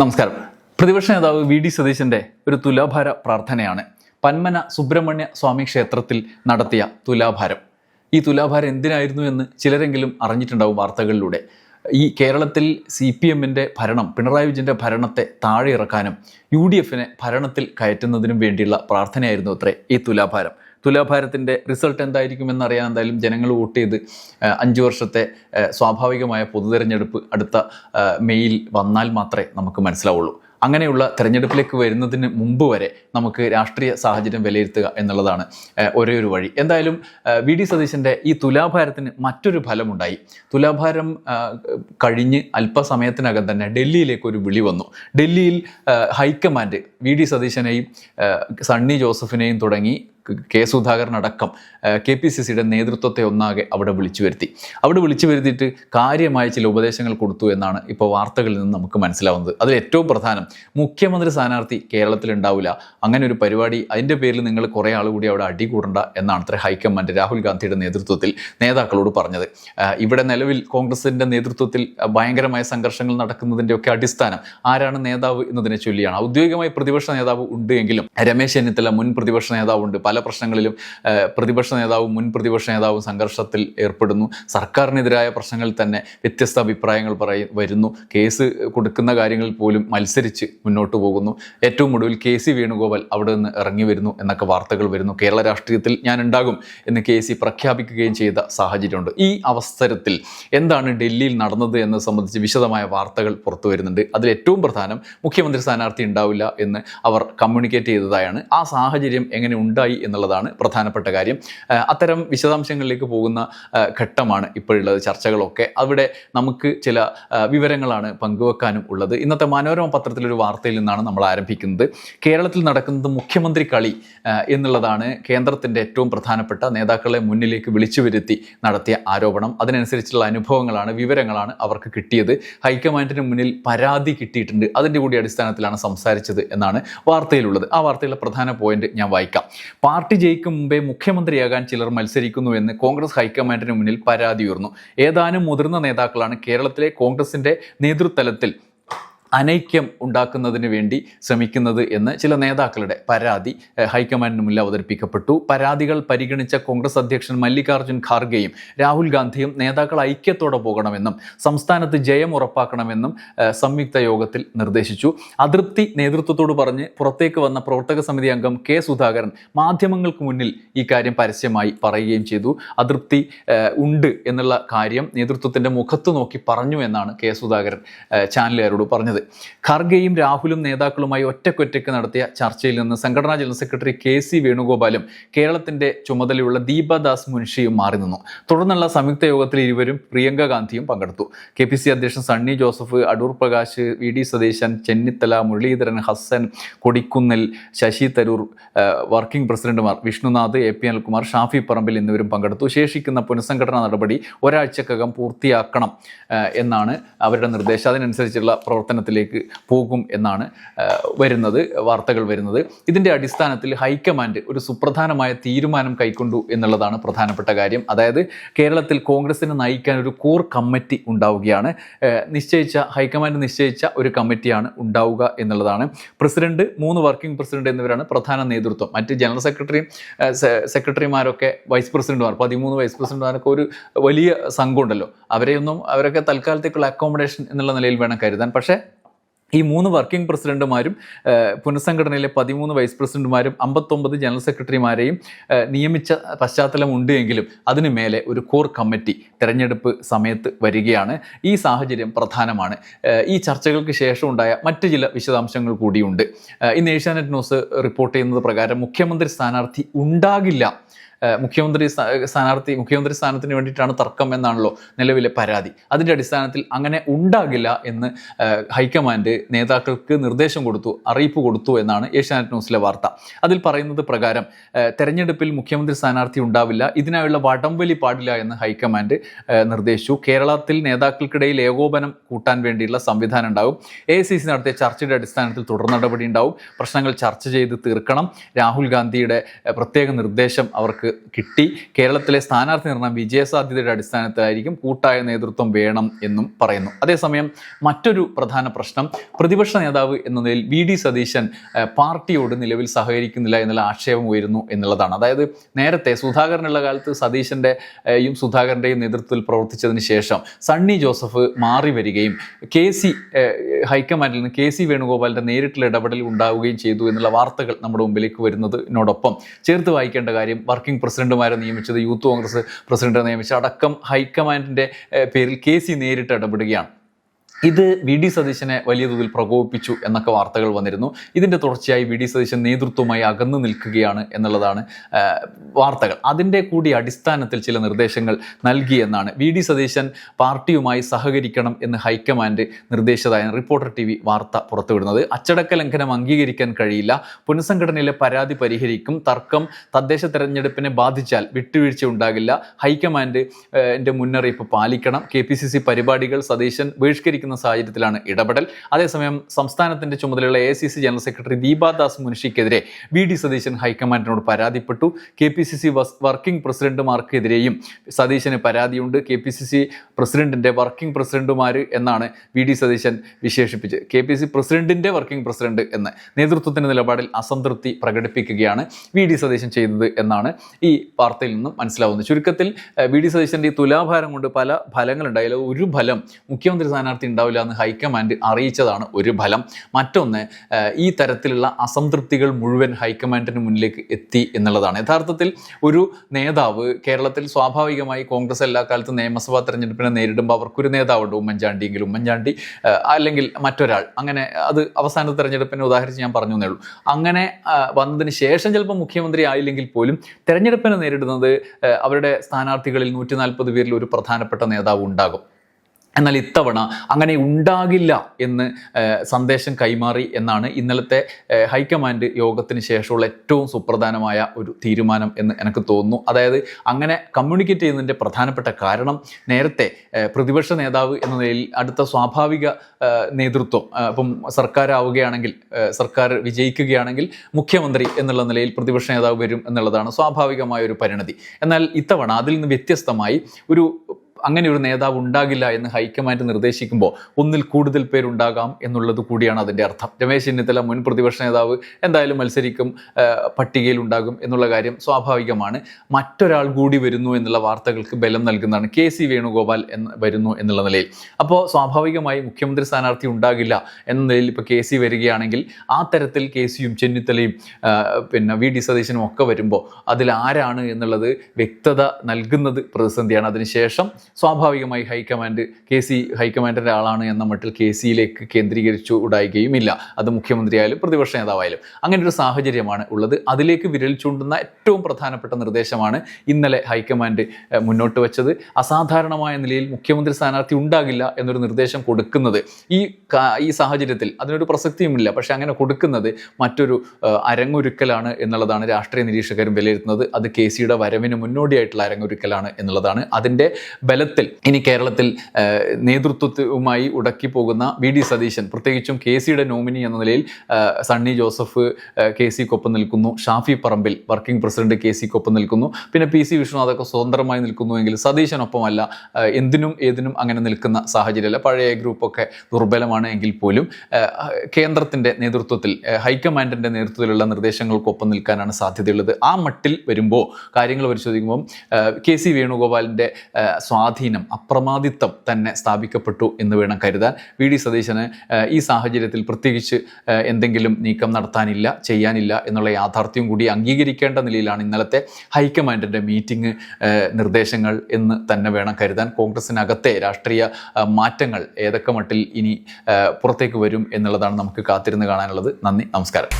നമസ്കാരം. പ്രതിപക്ഷ നേതാവ് വി ഡി സതീശന്റെ ഒരു തുലാഭാര പ്രാർത്ഥനയാണ്. പന്മന സുബ്രഹ്മണ്യ സ്വാമി ക്ഷേത്രത്തിൽ നടത്തിയ തുലാഭാരം. ഈ തുലാഭാരം എന്തിനായിരുന്നു എന്ന് ചിലരെങ്കിലും അറിഞ്ഞിട്ടുണ്ടാവും വാർത്തകളിലൂടെ. ഈ കേരളത്തിൽ സി പി എമ്മിന്റെ ഭരണം പിണറായി വിജയന്റെ ഭരണത്തെ താഴെ ഇറക്കാനും യു ഡി എഫിനെ ഭരണത്തിൽ കയറ്റുന്നതിനും വേണ്ടിയുള്ള പ്രാർത്ഥനയായിരുന്നു അത്രേ ഈ തുലാഭാരം. തുലാഭാരത്തിന്റെ റിസൾട്ട് എന്തായിരിക്കും എന്നറിയാൻ എന്തായാലും ജനങ്ങൾ വോട്ട് ചെയ്ത് അഞ്ച് വർഷത്തെ സ്വാഭാവികമായ പൊതുതെരഞ്ഞെടുപ്പ് അടുത്ത മെയിൽ വന്നാൽ മാത്രമേ നമുക്ക് മനസ്സിലാവുള്ളൂ. അങ്ങനെയുള്ള തെരഞ്ഞെടുപ്പിലേക്ക് വരുന്നതിന് മുമ്പ് വരെ നമുക്ക് രാഷ്ട്രീയ സാഹചര്യം വിലയിരുത്തുക എന്നുള്ളതാണ് ഒരേ ഒരു വഴി. എന്തായാലും വി ഡി സതീശന്റെ ഈ തുലാഭാരത്തിന് മറ്റൊരു ഫലമുണ്ടായി. തുലാഭാരം കഴിഞ്ഞ് അല്പസമയത്തിനകം തന്നെ ഡൽഹിയിലേക്ക് ഒരു വിളി വന്നു. ഡൽഹിയിൽ ഹൈക്കമാൻഡ് വി ഡി സതീശനെയും സണ്ണി ജോസഫിനെയും തുടങ്ങി കെ സുധാകരനടക്കം കെ പി സി സിയുടെ നേതൃത്വത്തെ ഒന്നാകെ അവിടെ വിളിച്ചു വരുത്തി. അവിടെ വിളിച്ചു വരുത്തിയിട്ട് കാര്യമായ ചില ഉപദേശങ്ങൾ കൊടുത്തു എന്നാണ് ഇപ്പോൾ വാർത്തകളിൽ നിന്ന് നമുക്ക് മനസ്സിലാവുന്നത്. അതിൽ ഏറ്റവും പ്രധാനം മുഖ്യമന്ത്രി സ്ഥാനാർത്ഥി കേരളത്തിൽ ഉണ്ടാവില്ല അങ്ങനെ ഒരു പരിപാടി അതിന്റെ പേരിൽ നിങ്ങൾ കുറേ ആൾ കൂടി അവിടെ അടികൂടണ്ട എന്നാണ് അത്ര ഹൈക്കമാൻഡ് രാഹുൽ ഗാന്ധിയുടെ നേതൃത്വത്തിൽ നേതാക്കളോട് പറഞ്ഞത്. ഇവിടെ നിലവിൽ കോൺഗ്രസിന്റെ നേതൃത്വത്തിൽ ഭയങ്കരമായ സംഘർഷങ്ങൾ നടക്കുന്നതിന്റെയൊക്കെ അടിസ്ഥാനം ആരാണ് നേതാവ് എന്നതിനെ ചൊല്ലിയാണ്. ഔദ്യോഗികമായി പ്രതിപക്ഷ നേതാവ് ഉണ്ട് എങ്കിലും രമേശ് ചെന്നിത്തല മുൻ പ്രതിപക്ഷ നേതാവുണ്ട്. പല പ്രശ്നങ്ങളിലും പ്രതിപക്ഷ നേതാവും മുൻ പ്രതിപക്ഷ നേതാവും സംഘർഷത്തിൽ ഏർപ്പെടുന്നു. സർക്കാരിനെതിരായ പ്രശ്നങ്ങളിൽ തന്നെ വ്യത്യസ്ത അഭിപ്രായങ്ങൾ പറയ വരുന്നു. കേസ് കൊടുക്കുന്ന കാര്യങ്ങളിൽ പോലും മത്സരിച്ച് മുന്നോട്ട് പോകുന്നു. ഏറ്റവും ഒടുവിൽ കെ സി വേണുഗോപാൽ അവിടെ നിന്ന് ഇറങ്ങി വരുന്നു എന്നൊക്കെ വാർത്തകൾ വരുന്നു. കേരള രാഷ്ട്രീയത്തിൽ ഞാൻ ഉണ്ടാകും എന്ന് കെ സി പ്രഖ്യാപിക്കുകയും ചെയ്ത സാഹചര്യമുണ്ട്. ഈ അവസരത്തിൽ എന്താണ് ഡൽഹിയിൽ നടന്നത് എന്നത് സംബന്ധിച്ച് വിശദമായ വാർത്തകൾ പുറത്തു വരുന്നുണ്ട്. അതിൽ ഏറ്റവും പ്രധാനം മുഖ്യമന്ത്രി സ്ഥാനാർത്ഥി ഉണ്ടാവില്ല എന്ന് അവർ കമ്മ്യൂണിക്കേറ്റ് ചെയ്തതായാണ്. ആ സാഹചര്യം എങ്ങനെ ഉണ്ടായി എന്നുള്ളതാണ് പ്രധാനപ്പെട്ട കാര്യം. അത്തരം വിശദാംശങ്ങളിലേക്ക് പോകുന്ന ഘട്ടമാണ് ഇപ്പോഴുള്ളത് ചർച്ചകളൊക്കെ. അവിടെ നമുക്ക് ചില വിവരങ്ങളാണ് പങ്കുവെക്കാനും ഉള്ളത്. ഇന്നത്തെ മനോരമ പത്രത്തിലൊരു വാർത്തയിൽ നിന്നാണ് നമ്മൾ ആരംഭിക്കുന്നത്. കേരളത്തിൽ നടക്കുന്നത് മുഖ്യമന്ത്രി കളി എന്നുള്ളതാണ് കേന്ദ്രത്തിന്റെ ഏറ്റവും പ്രധാനപ്പെട്ട നേതാക്കളെ മുന്നിലേക്ക് വിളിച്ചു വരുത്തി നടത്തിയ ആരോപണം. അതിനനുസരിച്ചുള്ള അനുഭവങ്ങളാണ് വിവരങ്ങളാണ് അവർക്ക് കിട്ടിയത്. ഹൈക്കമാൻഡിന് മുന്നിൽ പരാതി കിട്ടിയിട്ടുണ്ട്. അതിന്റെ കൂടി അടിസ്ഥാനത്തിലാണ് സംസാരിച്ചത് എന്നാണ് വാർത്തയിലുള്ളത്. ആ വാർത്തയിലെ പ്രധാന പോയിന്റ് ഞാൻ വായിക്കാം. പാർട്ടി ജയിക്കും മുമ്പേ മുഖ്യമന്ത്രിയാകാൻ ചിലർ മത്സരിക്കുന്നു എന്ന് കോൺഗ്രസ് ഹൈക്കമാൻഡിന് മുന്നിൽ പരാതി ഉയർന്നു. ഏതാനും മുതിർന്ന നേതാക്കളാണ് കേരളത്തിലെ കോൺഗ്രസിന്റെ നേതൃതലത്തിൽ അനൈക്യം ഉണ്ടാക്കുന്നതിന് വേണ്ടി ശ്രമിക്കുന്നത് എന്ന് ചില നേതാക്കളുടെ പരാതി ഹൈക്കമാൻഡിന് മുന്നിൽ അവതരിപ്പിക്കപ്പെട്ടു. പരാതികൾ പരിഗണിച്ച കോൺഗ്രസ് അധ്യക്ഷൻ മല്ലികാർജുൻ ഖാർഗെയും രാഹുൽ ഗാന്ധിയും നേതാക്കൾ ഐക്യത്തോടെ പോകണമെന്നും സംസ്ഥാനത്ത് ജയം ഉറപ്പാക്കണമെന്നും സംയുക്ത യോഗത്തിൽ നിർദ്ദേശിച്ചു. അതൃപ്തി നേതൃത്വത്തോട് പറഞ്ഞ് പുറത്തേക്ക് വന്ന പ്രവർത്തക സമിതി അംഗം കെ സുധാകരൻ മാധ്യമങ്ങൾക്ക് മുന്നിൽ ഈ കാര്യം പരസ്യമായി പറയുകയും ചെയ്തു. അതൃപ്തി ഉണ്ട് എന്നുള്ള കാര്യം നേതൃത്വത്തിന്റെ മുഖത്ത് നോക്കി പറഞ്ഞു എന്നാണ് കെ സുധാകരൻ ചാനലുകാരോട് പറഞ്ഞത്. ഖർഗെയും രാഹുലും നേതാക്കളുമായി ഒറ്റക്കൊറ്റയ്ക്ക് നടത്തിയ ചർച്ചയിൽ നിന്ന് സംഘടനാ ജനറൽ സെക്രട്ടറി കെ സി വേണുഗോപാലും കേരളത്തിന്റെ ചുമതലയുള്ള ദീപദാസ് മുൻഷിയും മാറി നിന്നു. തുടർന്നുള്ള സംയുക്ത യോഗത്തിൽ ഇരുവരും പ്രിയങ്ക ഗാന്ധിയും പങ്കെടുത്തു. കെ പി സി അധ്യക്ഷൻ Sunny Joseph Adoor Prakash V D Satheesan Chennithala Muraleedharan Hassan Kodikunnil Shashi Tharoor working പ്രസിഡന്റുമാർ വിഷ്ണുനാഥ് എ പി അനിൽകുമാർ ഷാഫി പറമ്പിൽ എന്നിവരും പങ്കെടുത്തു. ശേഷിക്കുന്ന പുനഃസംഘടനാ നടപടി ഒരാഴ്ചക്കകം പൂർത്തിയാക്കണം എന്നാണ് അവരുടെ നിർദ്ദേശം. അതിനനുസരിച്ചുള്ള പ്രവർത്തനത്തിലേക്ക് പോകും എന്നാണ് വരുന്നത് വാർത്തകൾ വരുന്നത്. ഇതിന്റെ അടിസ്ഥാനത്തിൽ ഹൈക്കമാൻഡ് ഒരു സുപ്രധാനമായ തീരുമാനം കൈക്കൊണ്ടു എന്നുള്ളതാണ് പ്രധാനപ്പെട്ട കാര്യം. അതായത് കേരളത്തിൽ കോൺഗ്രസിനെ നയിക്കാൻ ഒരു കോർ കമ്മിറ്റി ഉണ്ടാവുകയാണ്. നിശ്ചയിച്ച ഹൈക്കമാൻഡ് നിശ്ചയിച്ച ഒരു കമ്മിറ്റിയാണ് ഉണ്ടാവുക എന്നുള്ളതാണ്. പ്രസിഡന്റ് മൂന്ന് വർക്കിംഗ് പ്രസിഡന്റ് എന്നിവരാണ് പ്രധാന നേതൃത്വം. മറ്റ് ജനറൽ സെക്രട്ടറിയും സെക്രട്ടറിമാരൊക്കെ വൈസ് പ്രസിഡന്റുമാർ പതിമൂന്ന് വൈസ് പ്രസിഡന്റുമാരൊക്കെ ഒരു വലിയ സംഘമുണ്ടല്ലോ. അവരെയൊന്നും അവരൊക്കെ തൽക്കാലത്തേക്കുള്ള അക്കോമഡേഷൻ എന്നുള്ള നിലയിൽ വേണം കരുതാൻ. പക്ഷേ ഈ മൂന്ന് വർക്കിംഗ് പ്രസിഡന്റുമാരും പുനഃസംഘടനയിലെ പതിമൂന്ന് വൈസ് പ്രസിഡന്റുമാരും അമ്പത്തൊമ്പത് ജനറൽ സെക്രട്ടറിമാരെയും നിയമിച്ച പശ്ചാത്തലം ഉണ്ട് എങ്കിലും അതിനു മേലെ ഒരു കോർ കമ്മിറ്റി തെരഞ്ഞെടുപ്പ് സമയത്ത് വരികയാണ്. ഈ സാഹചര്യം പ്രധാനമാണ്. ഈ ചർച്ചകൾക്ക് ശേഷം ഉണ്ടായ മറ്റ് ചില വിശദാംശങ്ങൾ കൂടിയുണ്ട്. ഇന്ന് ഏഷ്യാനെറ്റ് ന്യൂസ് റിപ്പോർട്ട് ചെയ്യുന്നത് പ്രകാരം മുഖ്യമന്ത്രി സ്ഥാനാർത്ഥി ഉണ്ടാകില്ല മുഖ്യമന്ത്രി സ്ഥാ- സ്ഥാനാർത്ഥി മുഖ്യമന്ത്രി സ്ഥാനത്തിന് വേണ്ടിയിട്ടാണ് തർക്കം എന്നാണല്ലോ നിലവിലെ പരാതി. അതിന്റെ അടിസ്ഥാനത്തിൽ അങ്ങനെ ഉണ്ടാകില്ല എന്ന് ഹൈക്കമാൻഡ് നേതാക്കൾക്ക് നിർദ്ദേശം കൊടുത്തു അറിയിപ്പ് കൊടുത്തു എന്നാണ് ഏഷ്യാനെറ്റ് ന്യൂസിലെ വാർത്ത. അതിൽ പറയുന്നത് പ്രകാരം തെരഞ്ഞെടുപ്പിൽ മുഖ്യമന്ത്രി സ്ഥാനാർത്ഥി ഉണ്ടാവില്ല ഇതിനായുള്ള വടംവലി പാടില്ല എന്ന് ഹൈക്കമാൻഡ് നിർദ്ദേശിച്ചു. കേരളത്തിൽ നേതാക്കൾക്കിടയിൽ ഏകോപനം കൂട്ടാൻ വേണ്ടിയുള്ള സംവിധാനം ഉണ്ടാകും. എ സി സി നടത്തിയ ചർച്ചയുടെ അടിസ്ഥാനത്തിൽ തുടർ നടപടി ഉണ്ടാവും പ്രശ്നങ്ങൾ ചർച്ച ചെയ്ത് തീർക്കണം. രാഹുൽ ഗാന്ധിയുടെ പ്രത്യേക നിർദ്ദേശം അവർക്ക് കിട്ടി. കേരളത്തിലെ സ്ഥാനാർത്ഥി നിർണയം വിജയസാധ്യതയുടെ അടിസ്ഥാനത്തിലായിരിക്കും കൂട്ടായ നേതൃത്വം വേണം എന്നും പറയുന്നു. അതേസമയം മറ്റൊരു പ്രധാന പ്രശ്നം പ്രതിപക്ഷ നേതാവ് എന്ന നിലയിൽ വി ഡി സതീശൻ പാർട്ടിയോട് നിലവിൽ സഹകരിക്കുന്നില്ല എന്നുള്ള ആക്ഷേപം ഉയരുന്നു എന്നുള്ളതാണ്. അതായത് നേരത്തെ സുധാകരനുള്ള കാലത്ത് സതീശന്റെ ഏഹ്, യും സുധാകരന്റെയും നേതൃത്വത്തിൽ പ്രവർത്തിച്ചതിന് ശേഷം സണ്ണി ജോസഫ് മാറി വരികയും കെ സി ഹൈക്കമാൻഡിൽ നിന്ന് കെ സി വേണുഗോപാലിന്റെ നേരിട്ടുള്ള ഇടപെടൽ ഉണ്ടാവുകയും ചെയ്തു എന്നുള്ള വാർത്തകൾ നമ്മുടെ മുമ്പിലേക്ക് വരുന്നതിനോടൊപ്പം ചേർത്ത് വായിക്കേണ്ട കാര്യം വർക്കിംഗ് പ്രസിഡന്റുമാരെ നിയമിച്ചത് യൂത്ത് കോൺഗ്രസ് പ്രസിഡന്റിനെ നിയമിച്ചത്. അടക്കം ഹൈക്കമാൻഡിന്റെ ഏഹ്, പേരിൽ കെ സി നേരിട്ട് ഇടപെടുകയാണ്. ഇത് വി ഡി സതീശനെ വലിയ തോതിൽ പ്രകോപിപ്പിച്ചു എന്നൊക്കെ വാർത്തകൾ വന്നിരുന്നു. ഇതിന്റെ തുടർച്ചയായി വി ഡി സതീശൻ നേതൃത്വമായി അകന്നു നിൽക്കുകയാണ് എന്നുള്ളതാണ് വാർത്തകൾ. അതിന്റെ കൂടി അടിസ്ഥാനത്തിൽ ചില നിർദ്ദേശങ്ങൾ നൽകിയെന്നാണ് വി ഡി സതീശൻ പാർട്ടിയുമായി സഹകരിക്കണം എന്ന് ഹൈക്കമാൻഡ് നിർദ്ദേശിച്ചതായാണ് റിപ്പോർട്ടർ ടി വി വാർത്ത പുറത്തുവിടുന്നത്. അച്ചടക്ക ലംഘനം അംഗീകരിക്കാൻ കഴിയില്ല. പുനഃസംഘടനയിലെ പരാതി പരിഹരിക്കും. തർക്കം തദ്ദേശ തെരഞ്ഞെടുപ്പിനെ ബാധിച്ചാൽ വിട്ടുവീഴ്ച ഉണ്ടാകില്ല. ഹൈക്കമാൻഡ് മുന്നറിയിപ്പ് പാലിക്കണം. കെ പരിപാടികൾ സതീശൻ ബഹിഷ്കരിക്കുന്ന സാഹചര്യത്തിലാണ് ഇടപെടൽ. അതേസമയം സംസ്ഥാനത്തിന്റെ ചുമതലയുള്ള എ ജനറൽ സെക്രട്ടറി ദീപാദാസ് മുൻഷിക്കെതിരെ വി ഡി സതീശൻ ഹൈക്കമാൻഡിനോട് പരാതിപ്പെട്ടു. K P C C working പ്രസിഡന്റുമാർക്കെതിരെയും സതീശന് പരാതിയുണ്ട്. കെ പി സി സി പ്രസിഡന്റിന്റെ വർക്കിംഗ് പ്രസിഡന്റുമാർ എന്നാണ് വി ഡി സതീശൻ വിശേഷിപ്പിച്ചത്. കെ പി സി പ്രസിഡന്റിന്റെ വർക്കിംഗ് പ്രസിഡന്റ് എന്ന് നേതൃത്വത്തിന്റെ നിലപാടിൽ അസംതൃപ്തി പ്രകടിപ്പിക്കുകയാണ് വി ഡി സതീശൻ ചെയ്തത് എന്നാണ് ഈ വാർത്തയിൽ നിന്നും മനസ്സിലാവുന്നത്. ചുരുക്കത്തിൽ വി ഡി സതീശന്റെ ഈ തുലാഭാരം കൊണ്ട് പല ഫലങ്ങളുണ്ടായാലും ഒരു ഫലം മുഖ്യമന്ത്രി സ്ഥാനാർത്ഥി ഉണ്ടാവില്ല എന്ന് ഹൈക്കമാൻഡ് അറിയിച്ചതാണ് ഒരു ഫലം. മറ്റൊന്ന് ഈ തരത്തിലുള്ള അസംതൃപ്തികൾ മുഴുവൻ ഹൈക്കമാൻഡിന് മുന്നിലേക്ക് എത്തി എന്നുള്ളതാണ്. യഥാർത്ഥത്തിൽ ഒരു നേതാവ് കേരളത്തിൽ സ്വാഭാവികമായി കോൺഗ്രസ് എല്ലാ കാലത്തും നിയമസഭാ തെരഞ്ഞെടുപ്പിനെ നേരിടുമ്പോൾ അവർക്കൊരു നേതാവുണ്ട് ഉമ്മൻചാണ്ടിയെങ്കിലും ഉമ്മൻചാണ്ടി അല്ലെങ്കിൽ മറ്റൊരാൾ. അങ്ങനെ അത് അവസാന തെരഞ്ഞെടുപ്പിനെ ഉദാഹരിച്ച് ഞാൻ പറഞ്ഞു എന്നേ ഉള്ളൂ. അങ്ങനെ വന്നതിന് ശേഷം ചിലപ്പോൾ മുഖ്യമന്ത്രി ആയില്ലെങ്കിൽ പോലും തെരഞ്ഞെടുപ്പിനെ നേരിടുന്നത് അവരുടെ സ്ഥാനാർത്ഥികളിൽ നൂറ്റി നാൽപ്പത് പേരിൽ ഒരു പ്രധാനപ്പെട്ട നേതാവ് ഉണ്ടാകും. എന്നാൽ ഇത്തവണ അങ്ങനെ ഉണ്ടാകില്ല എന്ന് സന്ദേശം കൈമാറി എന്നാണ് ഇന്നലത്തെ ഹൈക്കമാൻഡ് യോഗത്തിന് ശേഷമുള്ള ഏറ്റവും സുപ്രധാനമായ ഒരു തീരുമാനം എന്ന് എനിക്ക് തോന്നുന്നു. അതായത് അങ്ങനെ കമ്മ്യൂണിക്കേറ്റ് ചെയ്യുന്നതിന്റെ പ്രധാനപ്പെട്ട കാരണം നേരത്തെ പ്രതിപക്ഷ നേതാവ് എന്ന നിലയിൽ അടുത്ത സ്വാഭാവിക നേതൃത്വം ഇപ്പം സർക്കാരാവുകയാണെങ്കിൽ സർക്കാർ വിജയിക്കുകയാണെങ്കിൽ മുഖ്യമന്ത്രി എന്നുള്ള നിലയിൽ പ്രതിപക്ഷ നേതാവ് വരും എന്നുള്ളതാണ് സ്വാഭാവികമായ ഒരു പരിണതി. എന്നാൽ ഇത്തവണ അതിൽ നിന്ന് വ്യത്യസ്തമായി ഒരു അങ്ങനെ ഒരു നേതാവ് ഉണ്ടാകില്ല എന്ന് ഹൈക്കമാൻഡ് നിർദ്ദേശിക്കുമ്പോൾ ഒന്നിൽ കൂടുതൽ പേരുണ്ടാകാം എന്നുള്ളത് കൂടിയാണ് അതിന്റെ അർത്ഥം. രമേശ് ചെന്നിത്തല മുൻ പ്രതിപക്ഷ നേതാവ് എന്തായാലും മത്സരിക്കും പട്ടികയിൽ ഉണ്ടാകും എന്നുള്ള കാര്യം സ്വാഭാവികമാണ്. മറ്റൊരാൾ കൂടി വരുന്നു എന്നുള്ള വാർത്തകൾക്ക് ബലം നൽകുന്നതാണ് കെ സി വേണുഗോപാൽ എന്ന് വരുന്നു എന്നുള്ള നിലയിൽ. അപ്പോൾ സ്വാഭാവികമായി മുഖ്യമന്ത്രി സ്ഥാനാർത്ഥി ഉണ്ടാകില്ല എന്ന നിലയിൽ ഇപ്പോൾ കെ സി വരികയാണെങ്കിൽ ആ തരത്തിൽ കെ സിയും ചെന്നിത്തലയും പിന്നെ വി ഡി സതീശനും ഒക്കെ വരുമ്പോൾ അതിൽ ആരാണ് എന്നുള്ളത് വ്യക്തത നൽകുന്നത് പ്രതിസന്ധിയാണ്. അതിനുശേഷം സ്വാഭാവികമായി ഹൈക്കമാൻഡ് കെ സി ഹൈക്കമാൻഡിന്റെ ആളാണ് എന്ന മട്ടിൽ കെ സിയിലേക്ക് കേന്ദ്രീകരിച്ചു ഉടായികയുമില്ല അത് മുഖ്യമന്ത്രിയായാലും പ്രതിപക്ഷ നേതാവായാലും. അങ്ങനെ ഒരു സാഹചര്യമാണ് ഉള്ളത്. അതിലേക്ക് വിരൽ ചൂണ്ടുന്ന ഏറ്റവും പ്രധാനപ്പെട്ട നിർദ്ദേശമാണ് ഇന്നലെ ഹൈക്കമാൻഡ് മുന്നോട്ട് വെച്ചത്. അസാധാരണമായ നിലയിൽ മുഖ്യമന്ത്രി സ്ഥാനാർത്ഥി ഉണ്ടാകില്ല എന്നൊരു നിർദ്ദേശം കൊടുക്കുന്നത്. ഈ ഈ സാഹചര്യത്തിൽ അതിനൊരു പ്രസക്തിയുമില്ല. പക്ഷേ അങ്ങനെ കൊടുക്കുന്നത് മറ്റൊരു അരങ്ങൊരുക്കലാണ് എന്നുള്ളതാണ് രാഷ്ട്രീയ നിരീക്ഷകരും വിലയിരുത്തുന്നത്. അത് കെ സിയുടെ വരവിന് മുന്നോടിയായിട്ടുള്ള അരങ്ങൊരുക്കലാണ് എന്നുള്ളതാണ്. അതിന്റെ ബലത്തിൽ ഇനി കേരളത്തിൽ നേതൃത്വവുമായി ഉടക്കി പോകുന്ന വി ഡി സതീശൻ പ്രത്യേകിച്ചും കെ സിയുടെ നോമിനി എന്ന നിലയിൽ സണ്ണി ജോസഫ് കെ സിക്കൊപ്പം നിൽക്കുന്നു. Shafi Parambil working president K സിക്കൊപ്പം നിൽക്കുന്നു. പിന്നെ പി സി വിഷ്ണുനാഥൊക്കെ സ്വതന്ത്രമായി നിൽക്കുന്നുവെങ്കിൽ സതീശനൊപ്പമല്ല എന്തിനും ഏതിനും അങ്ങനെ നിൽക്കുന്ന സാഹചര്യമല്ല പഴയ ഗ്രൂപ്പൊക്കെ ദുർബലമാണ് എങ്കിൽ പോലും കേന്ദ്രത്തിന്റെ നേതൃത്വത്തിൽ ഹൈക്കമാൻഡിന്റെ നേതൃത്വത്തിലുള്ള നിർദ്ദേശങ്ങൾക്കൊപ്പം നിൽക്കാനാണ് സാധ്യതയുള്ളത്. ആ മട്ടിൽ വരുമ്പോൾ കാര്യങ്ങൾ പരിശോധിക്കുമ്പോൾ കെ സി വേണുഗോപാലിന്റെ ഏഹ്, സ്വാധീനം അപ്രമാദിത്വം തന്നെ സ്ഥാപിക്കപ്പെട്ടു എന്ന് വേണം കരുതാൻ. വി. ഡി. സതീശന് ഈ സാഹചര്യത്തിൽ പ്രത്യേകിച്ച് എന്തെങ്കിലും നീക്കം നടത്താനില്ല ചെയ്യാനില്ല എന്നുള്ള യാഥാർത്ഥ്യം കൂടി അംഗീകരിക്കേണ്ട നിലയിലാണ് ഇന്നലത്തെ ഹൈക്കമാൻഡിന്റെ മീറ്റിംഗ് നിർദ്ദേശങ്ങൾ എന്ന് തന്നെ വേണം കരുതാൻ. കോൺഗ്രസിനകത്തെ രാഷ്ട്രീയ മാറ്റങ്ങൾ ഏതൊക്കെ മട്ടിൽ ഇനി പുറത്തേക്ക് വരും എന്നുള്ളതാണ് നമുക്ക് കാത്തിരുന്ന് കാണാനുള്ളത്. നന്ദി നമസ്കാരം.